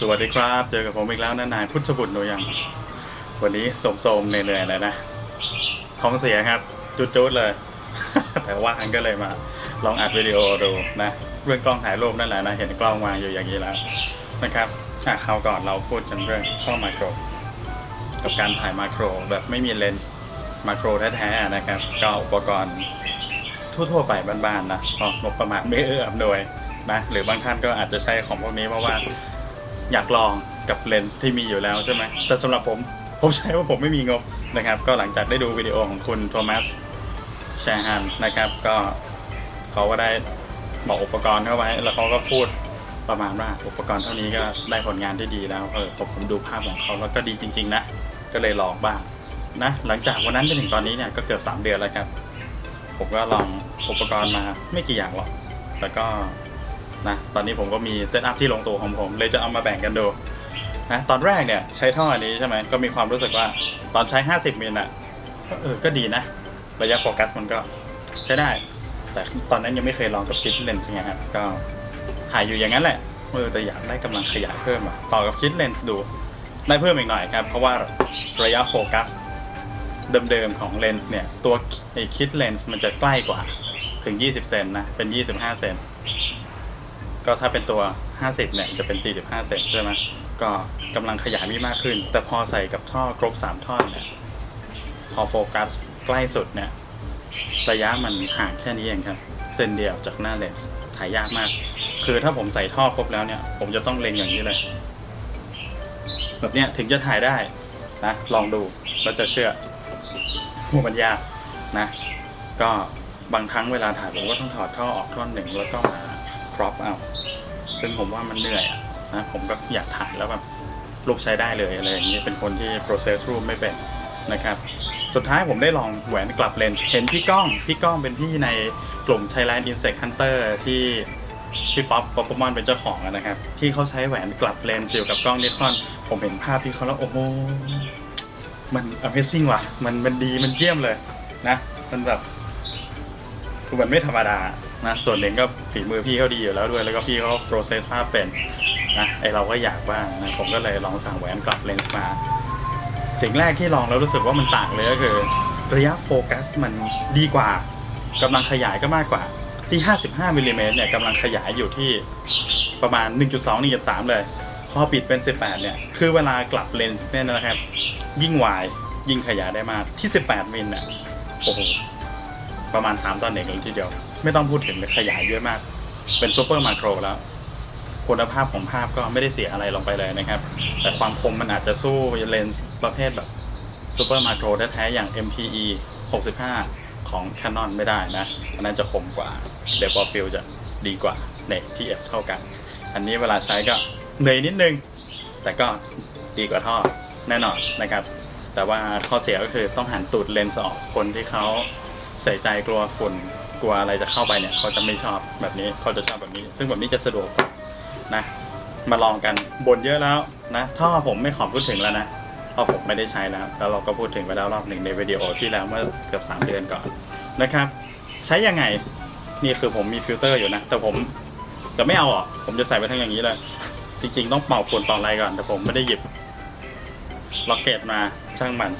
สวัสดีครับ เจอกับผมอีกแล้วนะนายพุทธบุตรหนูยัง วันนี้โสมๆเหนื่อยๆเลยนะ ท้องเสียครับ จุดๆเลย แต่ว่างก็เลยมา ลองอัดวิดีโอดูนะ เรื่องกล้องถ่ายรูปนั่นแหละนะ เห็นกล้องวางอยู่อย่างนี้แล้วนะครับอะคราวก่อนเราพูดกันเรื่องกล้อมาโคร กับการถ่ายมาโครแบบไม่มีเลนส์มาโครแท้ๆนะครับ ก็อุปกรณ์ทั่วๆไปบ้านๆนะก็งบประมาณไม่เอื้ออำนวยนะหรือบางท่านก็อาจจะใช้ของพวกนี้เพราะว่าอยากลองกับเลนส์ที่มีอยู่แล้วใช่ไหมแต่สำหรับผมผมใช้ว่าผมไม่มีงบนะครับ ก็หลังจากได้ดูวิดีโอของคุณโทมัสแชฮันนะครับ ก็เขาก็ได้บอกอุปกรณ์เข้าไว้ แล้วเขาก็พูดประมาณว่าอุปกรณ์เท่านี้ก็ได้ผลงานที่ดีแล้วเออผมดูภาพของเขาแล้วก็ดีจริง ๆ นะ ก็เลยลองบ้างนะหลังจากวันนั้นจนถึงตอนนี้เนี่ยก็เกือบ 3 เดือนแล้วครับ ผมก็ลองอุปกรณ์มาไม่กี่อย่างหรอกแล้วก็นะตอนนี้ผมก็มีเซตอัพที่ลงตัวของผมเลยจะเอามาแบ่งกันดูนะตอนแรกเนี่ยใช้ท่ออันนี้ใช่ไหมก็มีความรู้สึกว่าตอนใช้ 50มิลอะก็เออก็ดีนะ ระยะโฟกัสมันก็ใช้ได้ แต่ตอนนั้นยังไม่เคยลองกับชิดเลนส์ไงครับก็ถ่ายอยู่อย่างนั้นแหละเออแต่อยากได้กำลังขยายเพิ่มอะต่อกับชิดเลนส์ดู ได้เพิ่มอีกหน่อยครับ เพราะว่าระยะโฟกัสเดิมๆของเลนส์เนี่ย ตัวไอคิดเลนส์มันจะใกล้กว่าถึง 20 เซนนะ เป็น 25 เซน ก็ถ้าเป็นตัว 50 เนี่ย จะเป็น 45 เซนใช่ไหมก็กำลังขยายมีมากขึ้น แต่พอใส่กับท่อครบ 3 ท่อนเนี่ยพอโฟกัสใกล้สุดเนี่ย ระยะมันห่างแค่นี้เองครับ เส้นเดียวจากหน้าเลนส์ถ่ายยากมาก คือถ้าผมใส่ท่อครบแล้วเนี่ย ผมจะต้องเล็งอย่างนี้เลย แบบเนี้ยถึงจะถ่ายได้นะลองดูแล้วจะเชื่อว่ามันยากนะ ก็บางครั้งเวลาถ่ายผมก็ต้องถอดท่อออกท่อนหนึ่งแล้วก็มาครอปเอา ซึ่งผมว่ามันเหนื่อยนะผมก็อยากถ่ายแล้วแบบรูปใช้ได้เลยอะไรอย่างนี้เป็นคนที่ process รูปไม่เป็นนะครับสุดท้ายผมได้ลองแหวนกลับเลนส์เห็นพี่ก้อง พี่ก้องเป็นพี่ในกลุ่ม Thailand Insect Hunter ที่ พี่ป๊อปป๊อปปมอนเป็นเจ้าของนะครับที่เขาใช้แหวนกลับเลนส์อยู่กับกล้องนิคอน ผมเห็นภาพที่เขาแล้วโอ้โหมัน Amazing ว่ะ มันมันดีมันเยี่ยมเลยนะ มันแบบคือมันไม่ธรรมดานะ ส่วนหนึ่งก็ฝีมือพี่เขาดีอยู่แล้วด้วย แล้วก็พี่เขา process ภาพเป็นนะไอเราก็อยากบ้างนะผมก็เลยลองสั่งแหวนกลับเลนส์มา สิ่งแรกที่ลองแล้วรู้สึกว่ามันต่างเลยก็คือ ระยะโฟกัสมันดีกว่ากำลังขยายก็มากกว่า ที่ 55มิลลิเมตรเนี่ยกำลังขยายอยู่ที่ประมาณ 1.2 1.3 เลย พอปิดเป็น 18 เนี่ย คือเวลากลับเลนส์เนี่ยนะครับ ยิ่งวายยิ่งขยายได้มากที่ 18 มิลเนี่ยโอ้โห ประมาณ 3ตอนหนึ่งเลยทีเดียว ไม่ต้องพูดถึงเลยขยายเยอะมาก เป็นซูเปอร์มาโครแล้ว คุณภาพของภาพก็ไม่ได้เสียอะไรลงไปเลยนะครับ แต่ความคมมันอาจจะสู้เลนส์ประเภทแบบซูเปอร์มาโครแท้ๆอย่าง MPE 65 ของ Canon ไม่ได้นะ อันนั้นจะคมกว่า เดบอฟิลจะดีกว่าในที่ F เท่ากัน อันนี้เวลาใช้ก็เหนื่อยนิดนึง แต่ก็ดีกว่าท่อแน่นอนนะครับ แต่ว่าข้อเสียก็คือต้องหันตูดเลนส์ออกคนที่เขาใส่ใจกลัวฝุ่นกลัวอะไรจะเข้าไปเนี่ยเขาจะไม่ชอบแบบนี้เขาจะชอบแบบนี้ ซึ่งแบบนี้จะสะดวกกว่านะ มาลองกันบนเยอะแล้วนะท่อผมไม่ขอพูดถึงแล้วนะเพราะผมไม่ได้ใช้แล้ว แล้วเราก็พูดถึงไปแล้วรอบหนึ่งในวิดีโอที่แล้วเมื่อเกือบ3เดือนก่อนนะครับ ใช้ยังไง นี่คือผมมีฟิลเตอร์อยู่นะ แต่ผมจะไม่เอาออกผมจะใส่ไปทั้งอย่างนี้เลย จริง ๆ ต้องเป่าฝุ่นเป่าอะไรก่อน แต่ผมไม่ได้หยิบล็อกเก็ตมาช่างมัน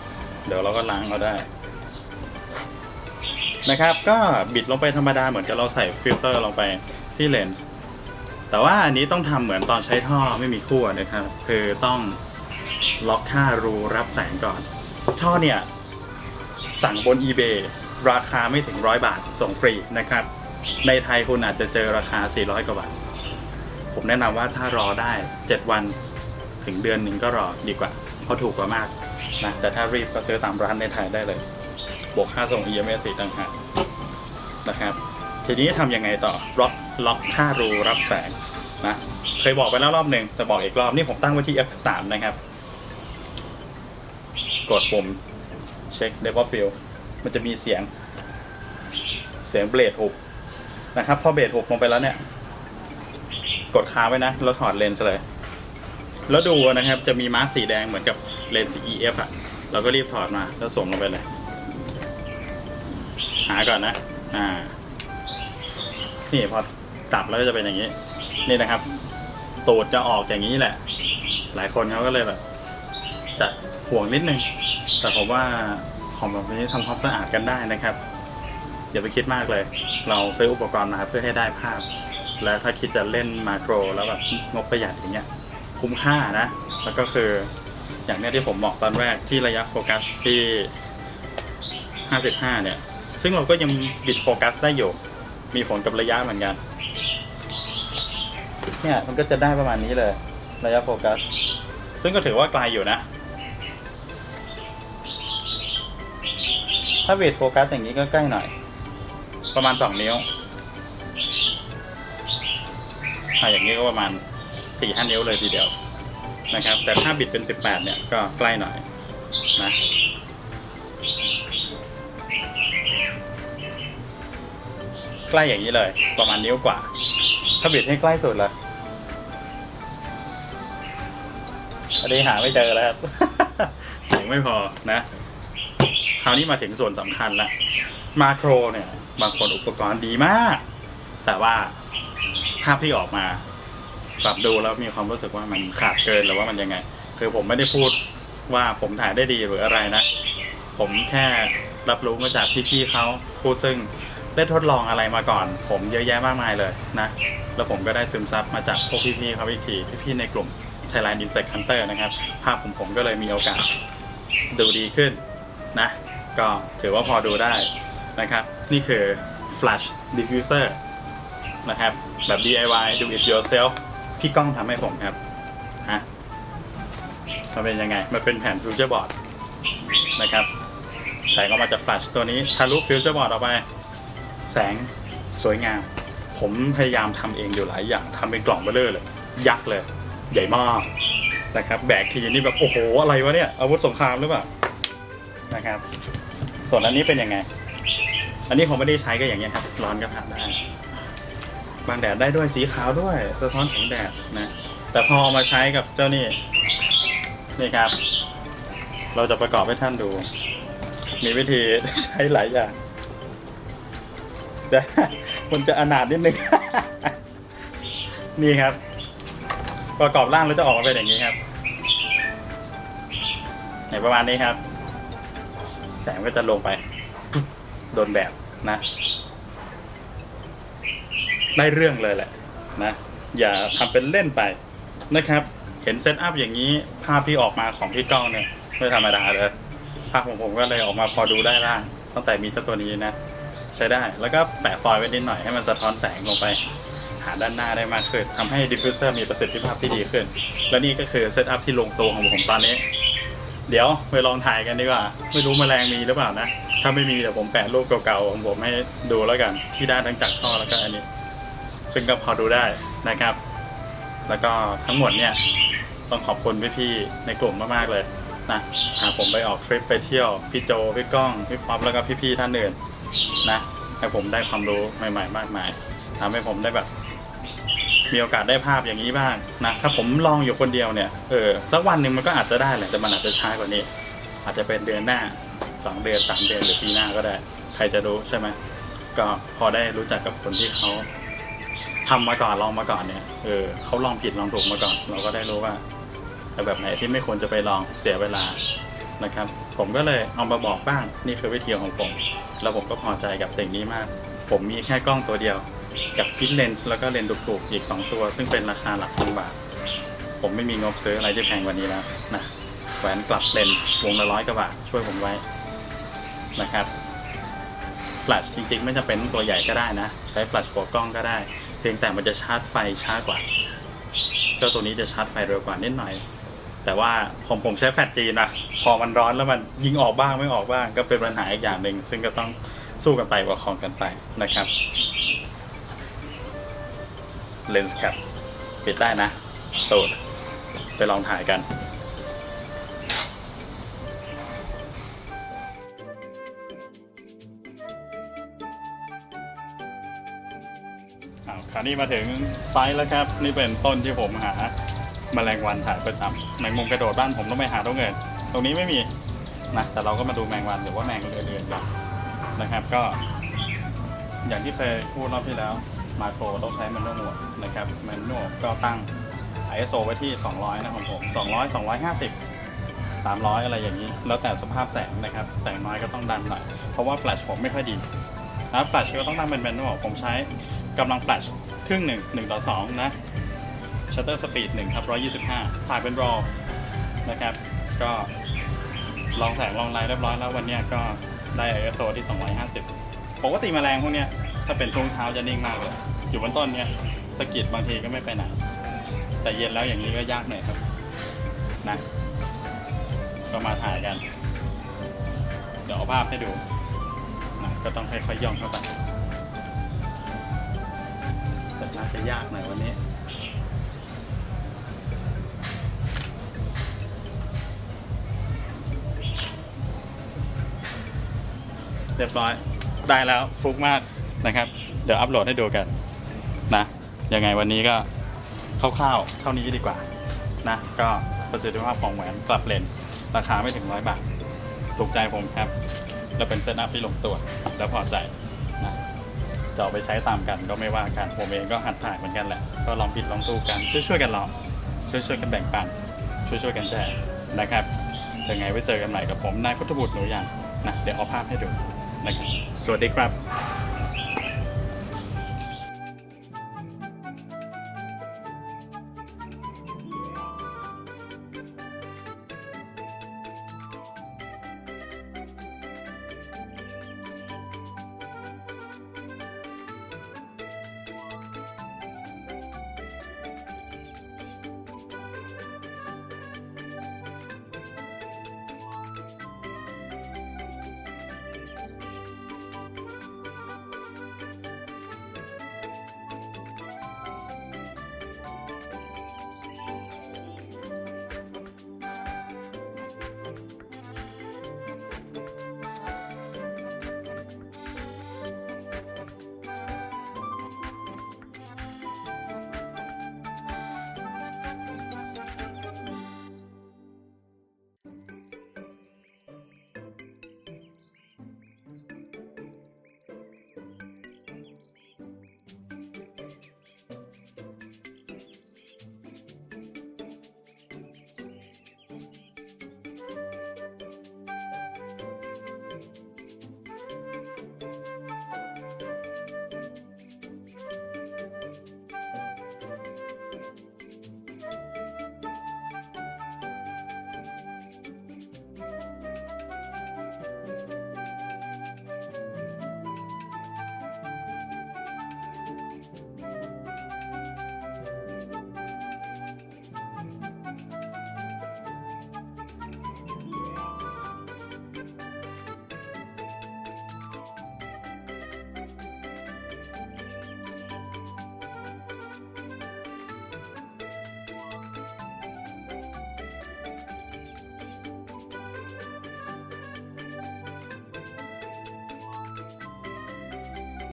เดี๋ยวเราก็ล้างเอาได้ นะครับ ก็บิดลงไปธรรมดาเหมือนกับเราใส่ฟิลเตอร์ลงไปที่เลนส์แต่ว่าอันนี้ต้องทำเหมือนตอนใช้ท่อไม่มีขั้วนะครับ คือต้องล็อกค่ารูรับแสงก่อน ท่อเนี่ย สั่งบน eBay ราคาไม่ถึงร้อยบาทส่งฟรีนะครับ ในไทยคุณอาจจะเจอราคา 400 กว่าบาท ผมแนะนำว่าถ้ารอได้ 7 วันถึงเดือนหนึ่งก็รอดีกว่า เพราะถูกกว่ามากนะแต่ถ้ารีบก็ซื้อตามร้านในไทยได้เลย บวกค่าส่ง EMS ต่างหากนะครับ ทีนี้ทำยังไงต่อล็อกล็อกค่ารูรับแสงนะเคยบอกไปแล้วรอบหนึ่งแต่บอกอีกรอบนี่ผมตั้งไว้ที่ F3 นะครับ กดปุ่มเช็ค d e v o Field มันจะมีเสียง เสียงเบลดหุบ นะครับพอเบลดหุบลงไปแล้วเนี่ย กดค้างไว้นะ แล้วถอดเลนส์เลย แล้วดูนะครับจะมีมาร์กสีแดงเหมือนกับเลนส์ EF อะเราก็รีบถอดมาแล้วสวมลงไปเลย หาก่อนนะ อ่า นี่พอตับแล้วก็จะเป็นอย่างนี้ นี่นะครับ ตูดจะออกอย่างนี้แหละ หลายคนเขาก็เลยแบบ จะห่วงนิดนึง แต่ผมว่าของแบบนี้ทำความสะอาดกันได้นะครับ อย่าไปคิดมากเลย เราซื้ออุปกรณ์มาเพื่อให้ได้ภาพ และถ้าคิดจะเล่นมาโครแล้วแบบงบประหยัดอย่างเงี้ยคุ้มค่านะ แล้วก็คืออย่างเนี้ยที่ผมบอกตอนแรกที่ระยะโฟกัสที่ 55 เนี่ย ซึ่งเราก็ยังบิดโฟกัสได้อยู่ มีผลกับระยะเหมือนกัน เนี่ยมันก็จะได้ประมาณนี้เลย ระยะโฟกัส ซึ่งก็ถือว่าไกลอยู่นะ ถ้าบิดโฟกัสอย่างนี้ก็ใกล้หน่อย ประมาณ2นิ้วถ้าอย่างนี้ก็ประมาณ4-5นิ้วเลยทีเดียวนะครับ แต่ถ้าบิดเป็น18เนี่ยก็ใกล้หน่อยนะใกล้อย่างนี้เลย ประมาณนิ้วกว่า ถ้าบิดให้ใกล้สุดละอันนี้หาไม่เจอแล้วครับเสียงไม่พอนะ คราวนี้มาถึงส่วนสำคัญละ มาโครเนี่ย บางคนอุปกรณ์ดีมาก แต่ว่าภาพที่ออกมาปรับดูแล้วมีความรู้สึกว่ามันขาดเกินหรือว่ามันยังไง คือผมไม่ได้พูดว่าผมถ่ายได้ดีหรืออะไรนะ ผมแค่รับรู้มาจากพี่ๆเขาผู้ซึ่งได้ทดลองอะไรมาก่อน ผมเยอะแยะมากมายเลยนะ แล้วผมก็ได้ซึมซับมาจากพวกพี่ๆเขาอีกทีพี่ๆในกลุ่ม Thailand Insect Hunter นะครับ ภาพของผมก็เลยมีโอกาสดูดีขึ้นนะ ก็ถือว่าพอดูได้ นะครับ นี่คือ Flash Diffuser นะครับ แบบ DIY do it yourself พี่ก้องทำให้ผมครับฮะมันเป็นยังไง มันเป็นแผ่นฟิวเจอร์บอร์ดนะครับ แสงออกมาจาก Flash ตัวนี้ทะลุฟิวเจอร์บอร์ดออกไป แสงสวยงาม ผมพยายามทำเองอยู่หลายอย่างทำเป็นกล่องเบลเลอร์เลย ยักษ์เลย ใหญ่มากนะครับ แบกทีนี่แบบ โอ้โห อะไรวะเนี่ย อาวุธสงครามหรือเปล่า นะครับ ส่วนอันนี้เป็นยังไง อันนี้ผมไม่ได้ใช้ก็อย่างเงี้ยครับ ร้อนก็ผ่านได้บางแดดได้ด้วยสีขาวด้วยสะท้อนแสงแดดนะ แต่พอเอามาใช้กับเจ้านี่นี่ครับ เราจะประกอบให้ท่านดู มีวิธีใช้หลายอย่างแต่มันจะอนาถนิดนึง นี่ครับ ประกอบร่างแล้วจะออกมาเป็นอย่างนี้ครับไหนประมาณนี้ครับ แสงก็จะลงไป โดนแบบนะ ได้เรื่องเลยแหละนะ อย่าทำเป็นเล่นไปนะครับ เห็นเซตอัพอย่างนี้ภาพที่ออกมาของพี่ก้องเนี่ยไม่ธรรมดาเลยภาพของผมก็เลยออกมาพอดูได้บ้างตั้งแต่มีเจ้าตัวนี้นะ ใช้ได้แล้วก็แปะฟอยล์ไว้นิดหน่อยให้มันสะท้อนแสงลงไปหาด้านหน้าได้มากขึ้นทำให้ดิฟฟิวเซอร์มีประสิทธิภาพที่ดีขึ้น และนี่ก็คือเซตอัพที่ลงตัวของผมตอนนี้ เดี๋ยวไปลองถ่ายกันดีกว่า ไม่รู้แมลงมีหรือเปล่านะ ถ้าไม่มีเดี๋ยวผมแปะรูปเก่าๆของผมให้ดูแล้วกัน ที่ได้ทั้งจากท่อแล้วก็อันนี้ ซึ่งก็พอดูได้นะครับ แล้วก็ทั้งหมดเนี่ยต้องขอบคุณพี่ๆในกลุ่มมากๆเลยนะหาผมไปออกทริปไปเที่ยวพี่โจพี่ก้องพี่ป๊อปแล้วก็พี่ๆท่านอื่นนะให้ผมได้ความรู้ใหม่ ๆ มากมายทำให้ผมได้แบบมีโอกาสได้ภาพอย่างนี้บ้างนะถ้าผมลองอยู่คนเดียวเนี่ยเออสักวันหนึ่งมันก็อาจจะได้แหละแต่มันอาจจะช้ากว่านี้ อาจจะเป็นเดือนหน้า สองเดือนสามเดือนหรือปีหน้าก็ได้ ใครจะรู้ใช่ไหมก็พอได้รู้จักกับคนที่เขาทำมาก่อนลองมาก่อนเนี่ยเออเขาลองผิดลองถูกมาก่อน เราก็ได้รู้ว่าแต่แบบไหนที่ไม่ควรจะไปลองเสียเวลานะครับ ผมก็เลยเอามาบอกบ้างนี่คือวิธีของผม แล้วผมก็พอใจกับสิ่งนี้มาก ผมมีแค่กล้องตัวเดียว กับฟิตเลนส์แล้วก็เลนส์ถูกๆอีก 2 ตัว ซึ่งเป็นราคาหลักพันบาท ผมไม่มีงบซื้ออะไรที่แพงกว่านี้แล้วนะแหวนกลับเลนส์วงละร้อยกว่าบาทช่วยผมไว้ นะครับ แฟลชจริงๆ ไม่จำเป็นตัวใหญ่ก็ได้นะ ใช้แฟลชหัวกล้องก็ได้ เพียงแต่มันจะชาร์จไฟช้ากว่า เจ้าตัวนี้จะชาร์จไฟเร็วกว่านิดหน่อย แต่ว่าผมผมใช้แฟลชจีนนะพอมันร้อนแล้วมันยิงออกบ้างไม่ออกบ้าง ก็เป็นปัญหาอีกอย่างหนึ่งซึ่งก็ต้องสู้กันไปประคองกันไปนะครับเลนส์แคปปิดได้นะตูดไปลองถ่ายกัน คราวนี้มาถึงไซส์แล้วครับ นี่เป็นต้นที่ผมหาแมลงวันถ่ายประจำแมงมุมกระโดดบ้านผมต้องไปหาตรงเงิน ตรงนี้ไม่มีนะแต่เราก็มาดูแมงวันหรือว่าแมงอื่นๆกันนะครับก็ อย่างที่เคยพูดรอบที่แล้ว มาโครต้องใช้แมนนวลนะครับแมนนวลก็ตั้ง ISO ไว้ที่ 200 นะของผม 200 250 300 อะไรอย่างนี้ แล้วแต่สภาพแสงนะครับ แสงน้อยก็ต้องดันหน่อย เพราะว่าแฟลชผมไม่ค่อยดีนะแฟลชก็ต้องตั้งเป็นแมนนวลผมใช้ กำลังแฟลชครึ่งหนึ่ง1ต่อ2นะชัตเตอร์สปีด1ครับ125ถ่ายเป็นรอนะครับ ก็ลองแสงลองไลน์เรียบร้อยแล้ววันนี้ก็ได้ ISO ที่ 250 ปกติแมลงพวกเนี้ยถ้าเป็นช่วงเช้าจะนิ่งมากเลย อยู่บนต้นเนี้ยสกิดบางทีก็ไม่ไปไหน แต่เย็นแล้วอย่างนี้ก็ยากหน่อยครับนะก็มาถ่ายกัน เดี๋ยวเอาภาพให้ดูนะก็ต้องค่อยๆย่องเข้าไป น่าจะยากหน่อยวันนี้ เรียบร้อย ได้แล้วฟุกมากนะครับ เดี๋ยวอัปโหลดให้ดูกันนะ ยังไงวันนี้ก็คร่าวๆเท่านี้ดีกว่านะ ก็ประสิทธิภาพของแหวนกลับเลนส์ราคาไม่ถึงร้อยบาทถูกใจผมครับ แล้วเป็นเซตอัพที่ลงตัว แล้วพอใจ จะเอาไปใช้ตามกันก็ไม่ว่ากันผมเองก็หัดถ่ายเหมือนกันแหละ ก็ลองผิดลองถูกกันช่วยๆกันลองช่วยๆกันแบ่งปันช่วยๆกันแชร์นะครับยังไงไว้เจอกันใหม่กับผมนายพุทธบุตรหนูอย่างนะเดี๋ยวเอาภาพให้ดูนะครับสวัสดีครับ